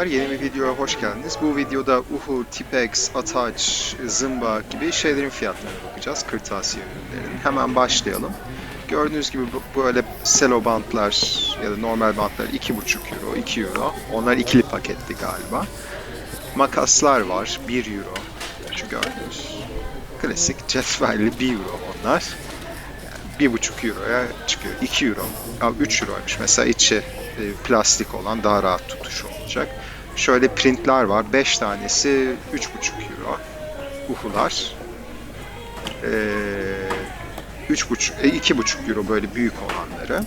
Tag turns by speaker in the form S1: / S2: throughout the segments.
S1: Merhabalar, yeni bir videoya hoş geldiniz. Bu videoda Uhu, Tipex, Ataç, Zımba gibi şeylerin fiyatlarına bakacağız. Kırtasiye ürünlerinin. Hemen başlayalım. Gördüğünüz gibi böyle selo bantlar ya da normal bantlar 2,5 euro, 2 euro. Onlar ikili paketti galiba. Makaslar var, 1 euro. Şu gördüğünüz klasik cetvelli 1 euro onlar. Bir buçuk euroya çıkıyor. 2 euro. Ya 3 euroymuş. Mesela içi e, plastik olan daha rahat tutuş olacak. Şöyle printler var. 5 tanesi 3,5 euro. Uhular. Ee, 3,5 e, 2,5 euro böyle büyük olanları.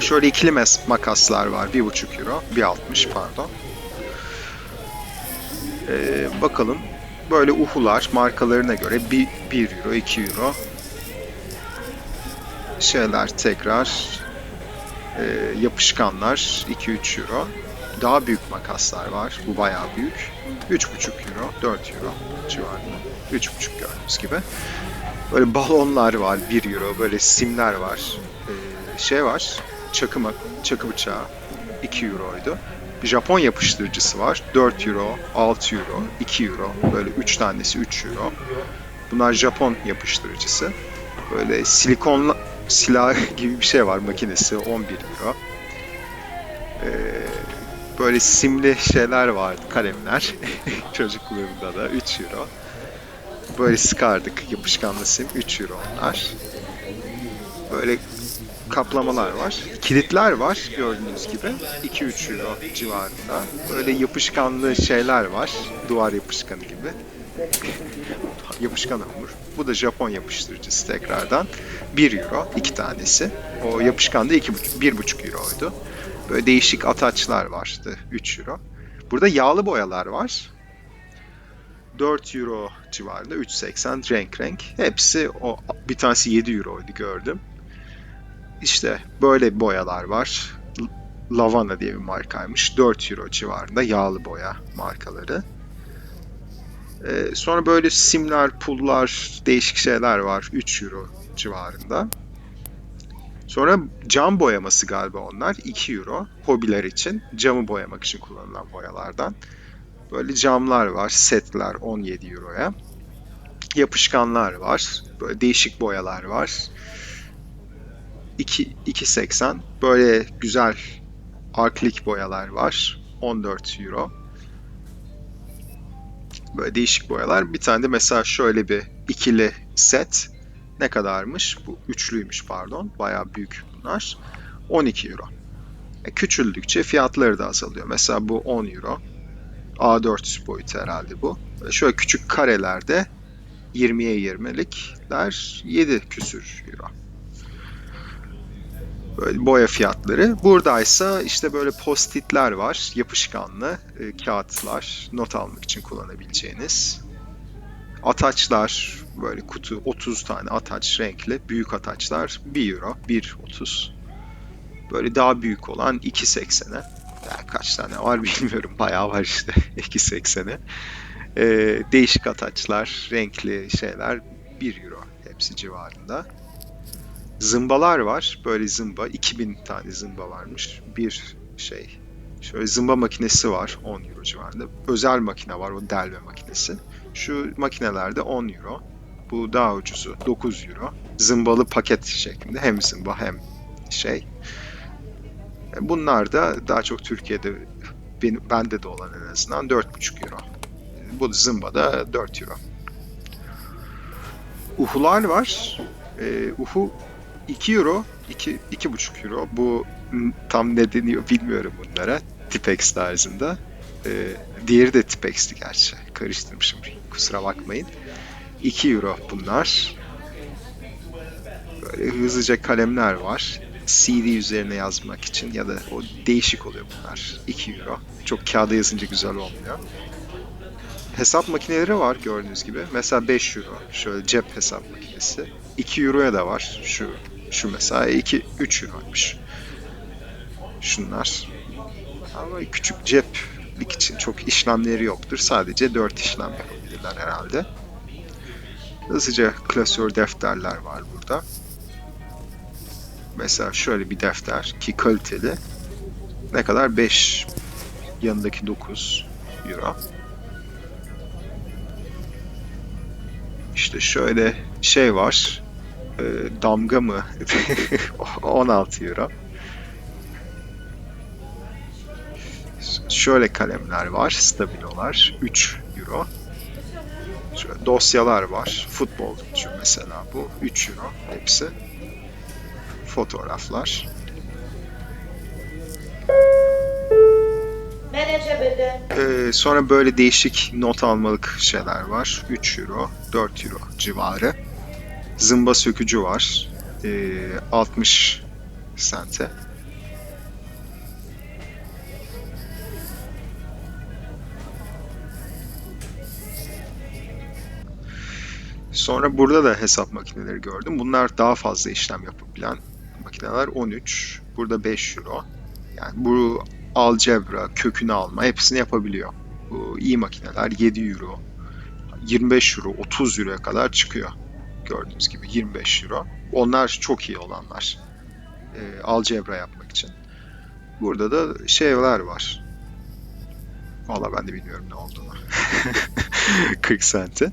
S1: Şöyle ikili makaslar var. 1,5 euro. 1,60 pardon. Ee, bakalım. Böyle uhular markalarına göre 1, 1 euro, 2 euro, şeyler tekrar e, yapışkanlar 2-3 euro. Daha büyük makaslar var. Bu bayağı büyük. 3,5 euro, 4 euro civarında. 3,5 gördüğünüz gibi. Böyle balonlar var 1 euro. Böyle simler var. E, şey var. Çakı, çakı bıçağı 2 euroydu. Japon yapıştırıcısı var. 4 euro, 6 euro, 2 euro. Böyle 3 tanesi 3 euro. Bunlar Japon yapıştırıcısı. Böyle silikon silah gibi bir şey var makinesi 11 euro. Ee, böyle simli şeyler vardı kalemler çocukluğumda da 3 euro. Böyle sıkardık yapışkanlı sim 3 euro onlar. Böyle kaplamalar var. Kilitler var gördüğünüz gibi 2-3 euro civarında. Böyle yapışkanlı şeyler var. Duvar yapışkanı gibi yapışkan hamur. Bu da Japon yapıştırıcısı tekrardan. 1 euro iki tanesi. O yapışkan da 2,5 1,5 euroydu. Böyle değişik ataçlar vardı 3 euro. Burada yağlı boyalar var. 4 euro civarında 3.80 renk renk. Hepsi o bir tanesi 7 euroydu gördüm. İşte böyle boyalar var. Lavana diye bir markaymış. 4 euro civarında yağlı boya markaları. Ee, sonra böyle simler, pullar, değişik şeyler var. 3 euro civarında. Sonra cam boyaması galiba onlar. 2 euro. Hobiler için. Camı boyamak için kullanılan boyalardan. Böyle camlar var. Setler 17 euroya. Yapışkanlar var. Böyle değişik boyalar var. 2 2.80. Böyle güzel arklik boyalar var. 14 euro böyle değişik boyalar. Bir tane de mesela şöyle bir ikili set ne kadarmış? Bu üçlüymüş pardon. Bayağı büyük bunlar. 12 euro. E, küçüldükçe fiyatları da azalıyor. Mesela bu 10 euro. A4 boyutu herhalde bu. E, Şöyle küçük karelerde 20'ye 20'likler 7 küsür euro. Böyle boya fiyatları. Buradaysa işte böyle postitler var. Yapışkanlı e, kağıtlar. Not almak için kullanabileceğiniz. Ataçlar. Böyle kutu 30 tane ataç renkli. Büyük ataçlar 1 euro. 1.30. Böyle daha büyük olan 2.80'e. Ya kaç tane var bilmiyorum. Bayağı var işte 2.80'e. E, değişik ataçlar, renkli şeyler 1 euro hepsi civarında. Zımbalar var. Böyle zımba. 2000 tane zımba varmış. Bir şey. Şöyle zımba makinesi var. 10 euro civarında. Özel makine var. O delme makinesi. Şu makinelerde 10 euro. Bu daha ucuzu. 9 euro. Zımbalı paket şeklinde. Hem zımba hem şey. E, Bunlar da daha çok Türkiye'de benim, bende de olan en azından 4,5 euro. E, Bu zımba da 4 euro. Uhular var. E, uhu 2 euro, 2 2,5 euro. Bu tam ne deniyor bilmiyorum bunlara. Tipex tarzında. Ee, diğeri de Tipex'ti gerçi. Karıştırmışım. Kusura bakmayın. 2 euro bunlar. Böyle hızlıca kalemler var. CD üzerine yazmak için ya da o değişik oluyor bunlar. 2 euro. Çok kağıda yazınca güzel olmuyor. Hesap makineleri var gördüğünüz gibi. Mesela 5 euro. Şöyle cep hesap makinesi. 2 euroya da var. Şu şu mesela 2 3 euroymuş. Şunlar. Ama küçük ceplik için çok işlemleri yoktur. Sadece 4 işlem yapabilirler herhalde. Hızlıca klasör defterler var burada. Mesela şöyle bir defter ki kaliteli. Ne kadar? 5 Yanındaki 9 euro. İşte şöyle şey var. e, damga mı? 16 euro. Şöyle kalemler var. Stabilolar. 3 euro. Şöyle dosyalar var. Futbolcu mesela bu. 3 euro hepsi. Fotoğraflar. Ee, sonra böyle değişik not almalık şeyler var. 3 euro, 4 euro civarı. Zımba sökücü var. Ee, 60 sente. Sonra burada da hesap makineleri gördüm. Bunlar daha fazla işlem yapabilen makineler. 13. Burada 5 euro. Yani bu algebra, kökünü alma hepsini yapabiliyor. Bu iyi makineler 7 euro, 25 euro, 30 euroya kadar çıkıyor. Gördüğünüz gibi 25 euro. Onlar çok iyi olanlar. E, algebra yapmak için. Burada da şeyler var. Valla ben de bilmiyorum ne olduğunu. 40 sente.